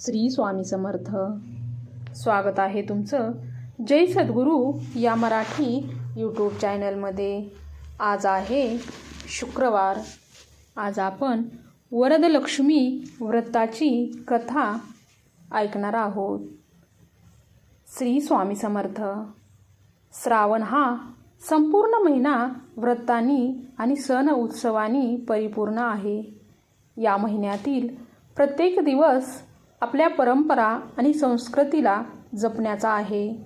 श्री स्वामी समर्थ. स्वागत आहे तुमचं जय सद्गुरू या मराठी यूट्यूब चॅनलमध्ये आज आहे शुक्रवार. आज आपण वरदलक्ष्मी व्रताची कथा ऐकणार आहोत. श्री स्वामी समर्थ श्रावण हा संपूर्ण महिना व्रतांनी आणि सण उत्सवांनी परिपूर्ण आहे. या महिन्यातील प्रत्येक दिवस आपल्या परंपरा आणि संस्कृतीला जपण्याचा आहे.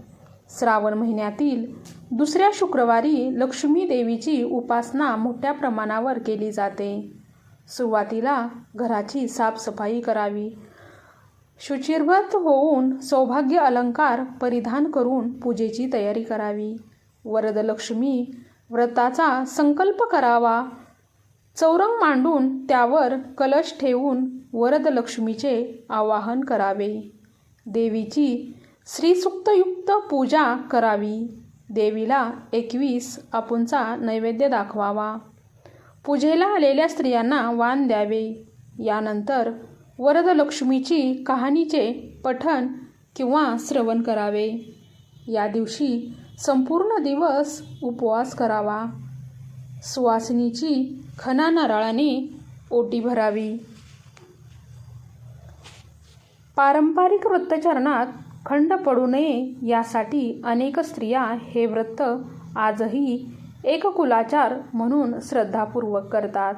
श्रावण महिन्यातील दुसऱ्या शुक्रवारी लक्ष्मी देवीची उपासना मोठ्या प्रमाणावर केली जाते. सुरुवातीला घराची साफसफाई करावी. शुचिर्भत होऊन सौभाग्य अलंकार परिधान करून पूजेची तयारी करावी. वरदलक्ष्मी व्रताचा संकल्प करावा. चौरंग मांडून त्यावर कलश ठेवून वरदलक्ष्मीचे आवाहन करावे. देवीची श्रीसुक्तयुक्त पूजा करावी. देवीला एकवीस आपूंचा नैवेद्य दाखवावा. पूजेला आलेल्या स्त्रियांना वान द्यावे. यानंतर वरदलक्ष्मीची कहाणीचे पठण किंवा श्रवण करावे. या दिवशी संपूर्ण दिवस उपवास करावा. सुवासिनीची खना नारळाने ओटी भरावी. पारंपरिक व्रतचरणात खंड पडू नये यासाठी अनेक स्त्रिया हे व्रत आजही एक कुलाचार म्हणून श्रद्धापूर्वक करतात.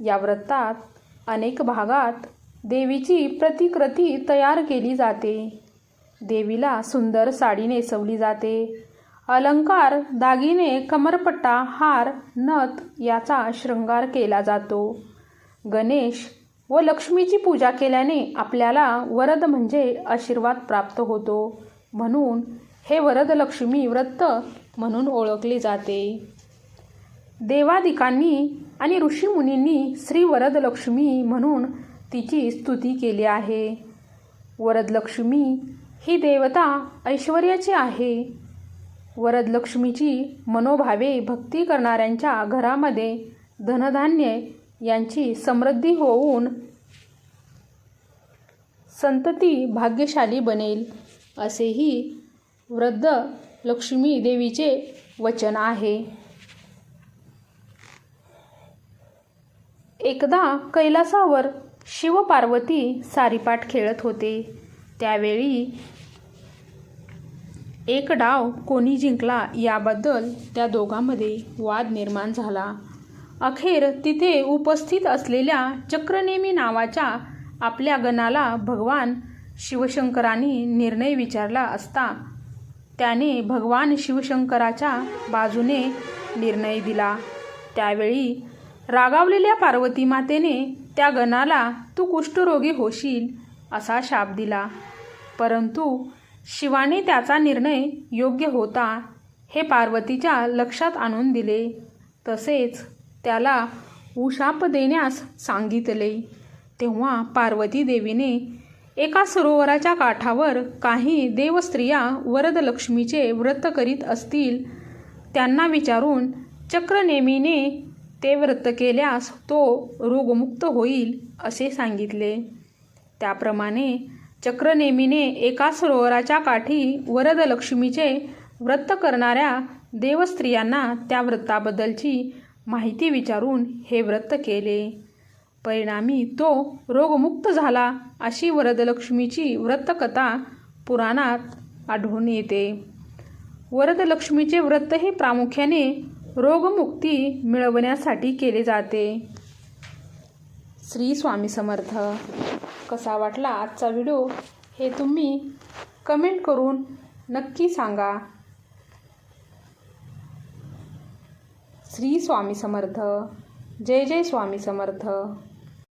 या व्रतात अनेक भागात देवीची प्रतिकृती तयार केली जाते. देवीला सुंदर साडी नेसवली जाते. अलंकार दागिने कमरपट्टा हार नथ याचा शृंगार केला जातो. गणेश व लक्ष्मीची पूजा केल्याने आपल्याला वरद म्हणजे आशीर्वाद प्राप्त होतो. म्हणून हे वरदलक्ष्मी व्रत म्हणून ओळखले जाते. देवादिकांनी आणि ऋषीमुनींनी श्री वरदलक्ष्मी म्हणून तिची स्तुती केली आहे. वरदलक्ष्मी ही देवता ऐश्वर्याची आहे. वरदलक्ष्मीची मनोभावे भक्ती करणाऱ्यांच्या घरामध्ये धनधान्य यांची समृद्धी होऊन संतती भाग्यशाली बनेल असेही वृद्ध लक्ष्मी देवीचे वचन आहे. एकदा कैलासावर शिवपार्वती सारीपाट खेळत होते. त्यावेळी एक डाव कोणी जिंकला याबद्दल त्या दोघांमध्ये वाद निर्माण झाला. अखेर तिथे उपस्थित असलेल्या चक्रनेमी नावाच्या आपल्या गणाला भगवान शिवशंकरांनी निर्णय विचारला असता त्याने भगवान शिवशंकराच्या बाजूने निर्णय दिला. त्यावेळी रागावलेल्या पार्वती मातेने त्या गणाला तू कुष्ठरोगी होशील असा शाप दिला. परंतु शिवाने त्याचा निर्णय योग्य होता हे पार्वतीच्या लक्षात आणून दिले. तसेच त्याला उशाप देण्यास सांगितले. तेव्हा पार्वती देवीने एका सरोवराच्या काठावर काही देवस्त्रिया वरदलक्ष्मीचे व्रत करीत असतील त्यांना विचारून चक्रनेमीने ते व्रत केल्यास तो रोगमुक्त होईल असे सांगितले. त्याप्रमाणे चक्रनेमीने एका सरोवराच्या काठी वरदलक्ष्मीचे व्रत करणाऱ्या देवस्त्रियांना त्या व्रताबद्दलची माहिती विचारून हे व्रत केले. परिणामी तो रोगमुक्त झाला अशी वरदलक्ष्मीची व्रतकथा पुराणात आढळून येते. वरदलक्ष्मीचे व्रत हे प्रामुख्याने रोगमुक्ती मिळवण्यासाठी केले जाते. श्री स्वामी समर्थ. कसा वाटला आजचा व्हिडिओ हे तुम्ही कमेंट करून नक्की सांगा. श्री स्वामी समर्थ. जय जय स्वामी समर्थ.